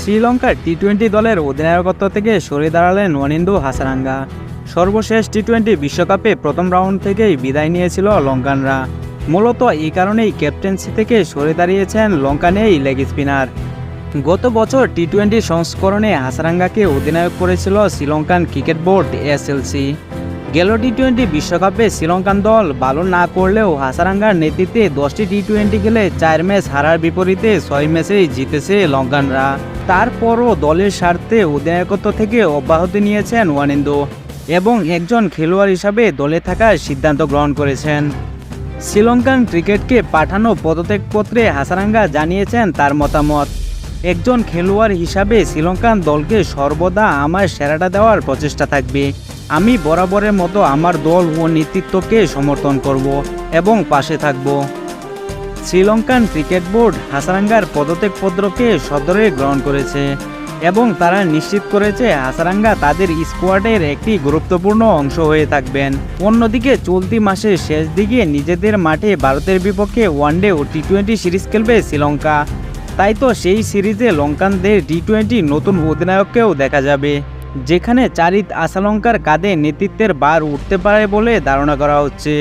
শ্রীলঙ্কার T twenty দলের অধিনায়কত্ব থেকে সরে দাঁড়ালেন ওয়ানিন্দু হাসারাঙ্গা। সর্বশেষ টি টোয়েন্টি বিশ্বকাপে প্রথম রাউন্ড থেকেই বিদায় নিয়েছিল লঙ্কানরা। মূলত এই কারণেই ক্যাপ্টেন্সি থেকে সরে দাঁড়িয়েছেন লঙ্কান এই লেগ স্পিনার। গত বছর টি টোয়েন্টি সংস্করণে হাসারাঙ্গাকে অধিনায়ক করেছিল শ্রীলঙ্কান ক্রিকেট বোর্ড এসএলসি। গেল টি টোয়েন্টি বিশ্বকাপে শ্রীলঙ্কান দল ভালো না করলেও হাসারাঙ্গার নেতৃত্বে দশটি টি টোয়েন্টি খেলে চার ম্যাচ হারার বিপরীতে ছয় ম্যাচেই জিতেছে লঙ্কানরা। তারপরও দলের স্বার্থে অধিনায়কত্ব থেকে অব্যাহতি নিয়েছেন ওয়ানিন্দু এবং একজন খেলোয়াড় হিসাবে দলে থাকার সিদ্ধান্ত গ্রহণ করেছেন। শ্রীলঙ্কান ক্রিকেটকে পাঠানো পদত্যাগপত্রে হাসারাঙ্গা জানিয়েছেন তার মতামত, একজন খেলোয়াড় হিসাবে শ্রীলঙ্কান দলকে সর্বদা আমার সেরাটা দেওয়ার প্রচেষ্টা থাকবে। আমি বরাবরের মতো আমার দল ও নেতৃত্বকে সমর্থন করব এবং পাশে থাকব। শ্রীলঙ্কান ক্রিকেট বোর্ড হাসারাঙ্গার পদত্যাগপত্রকে সদরে গ্রহণ করেছে এবং তারা নিশ্চিত করেছে হাসারাঙ্গা তাদের স্কোয়াডের একটি গুরুত্বপূর্ণ অংশ হয়ে থাকবেন। অন্যদিকে চলতি মাসের শেষ দিকে নিজেদের মাঠে ভারতের বিপক্ষে ওয়ানডে ও টি টোয়েন্টি সিরিজ খেলবে শ্রীলঙ্কা। তাই তো সেই সিরিজে লঙ্কানদের টি টোয়েন্টি নতুন অধিনায়ককেও দেখা যাবে। যেখানে চারিত আশালঙ্কার কাঁধে নেতৃত্বের বার উঠতে পারে বলে ধারণা করা হচ্ছে।